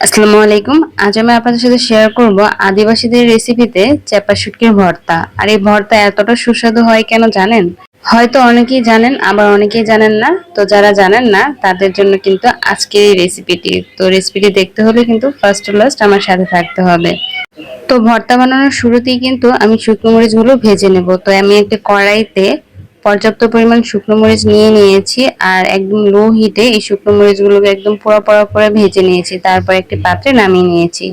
আসসালামু আলাইকুম। আজ আমি আপনাদের সাথে শেয়ার করব আদিবাসীদের রেসিপিতে চেপা শুটকির ভর্তা। আর এই ভর্তা এতটা সুস্বাদু হয় কেন জানেন? হয়তো অনেকেই জানেন, আবার অনেকেই জানেন না। তো যারা জানেন না, তাদের জন্য কিন্তু আজকের এই রেসিপিটি তো রেসিপিটি দেখতে হলে কিন্তু ফার্স্ট টু লাস্ট আমার সাথে থাকতে হবে। তো ভর্তা বানানোর শুরুতেই কিন্তু আমি শুকনো মরিচগুলো ভেজে নেব। তো আমি একটা কড়াইতে পর্যাপ্ত পরিমাণ শুকনো মরিচ নিয়ে নিয়েছি আর একদম লো হিটে এই শুকনো মরিচগুলোকে একদম পোড়া পোড়া করে ভেজে নিয়েছি। তারপর একটি পাত্রে নামিয়ে নিয়েছি।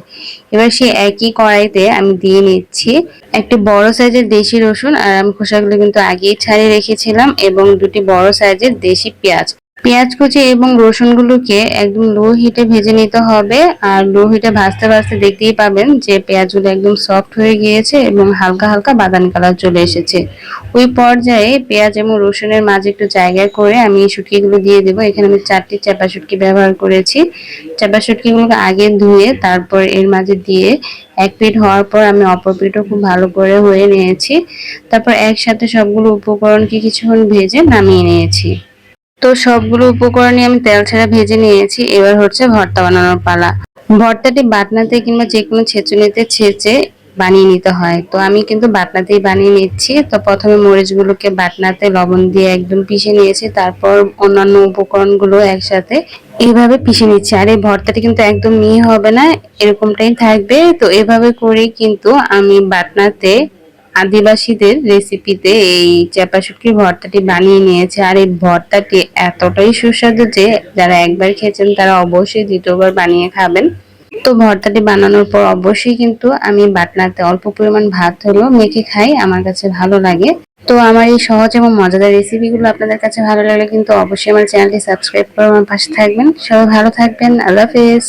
এবার সেই একই কড়াইতে আমি দিয়ে নিচ্ছি একটি বড় সাইজের দেশি রসুন আর আমি খোসাগুলো কিন্তু আগেই ছাড়িয়ে রেখেছিলাম এবং দুটি বড় সাইজের দেশি পেঁয়াজ। পেঁয়াজ কুচি এবং রসুনগুলোকে একদম লো হিটে ভেজে নিতে হবে। আর লো হিটে ভাজতে ভাজতে দেখতেই পাবেন যে পেঁয়াজগুলো একদম সফট হয়ে গিয়েছে এবং হালকা হালকা বাদামি কালার চলে এসেছে। ওই পর্যায়ে পেঁয়াজ এবং রসুনের মাঝে একটু জায়গা করে আমি শুটকিগুলো দিয়ে দেবো। এখানে আমি চারটি চাপা শুটকি ব্যবহার করেছি। চাপা শুটকিগুলোকে আগে ধুয়ে তারপর এর মাঝে দিয়ে এক পিঠ হওয়ার পর আমি অপর পিঠও খুব ভালো করে হয়ে নিয়েছি। তারপর একসাথে সবগুলো উপকরণকে কিছুক্ষণ ভেজে নামিয়ে নিয়েছি। তো সবগুলো উপকরণই আমি তেল ছাড়া ভেজে নিয়েছি। এবার হচ্ছে ভর্তা বানানোর পালা। ভর্তাটি বাটনাতে কিংবা যে কোনো ছেঁচুনিতে ছেঁচে বানিয়ে নিতে হয়। তো আমি কিন্তু বাটনাতেই বানিয়ে নিচ্ছি। তো প্রথমে মরিচগুলোকে বাটনাতে লবণ দিয়ে একদম পিষে নিয়েছি। তারপর অন্যান্য উপকরণগুলো একসাথে এইভাবে পিষে নিচ্ছি। আর এই ভর্তাটি কিন্তু একদম মিহি হবে না, এরকমটাই থাকবে। তো এভাবে করেই কিন্তু আমি বাটনাতে আদিবাসীদের রেসিপিতে এই চাপা শুটকির ভর্তাটি বানিয়ে নিয়েছে। আর এই ভর্তাটি এতটাই সুস্বাদু যে যারা একবার খেয়েছেন তারা অবশ্যই দ্বিতীয়বার বানিয়ে খাবেন। তো ভর্তাটি বানানোর পর অবশ্যই কিন্তু আমি বাটনাতে অল্প পরিমাণ ভাত হলেও মেখে খাই, আমার কাছে ভালো লাগে। তো আমার এই সহজ এবং মজাদার রেসিপিগুলো আপনাদের কাছে ভালো লাগলে কিন্তু অবশ্যই আমার চ্যানেলটি সাবস্ক্রাইব করে আমার পাশে থাকবেন। সবাই ভালো থাকবেন। আল্লাহ হাফেজ।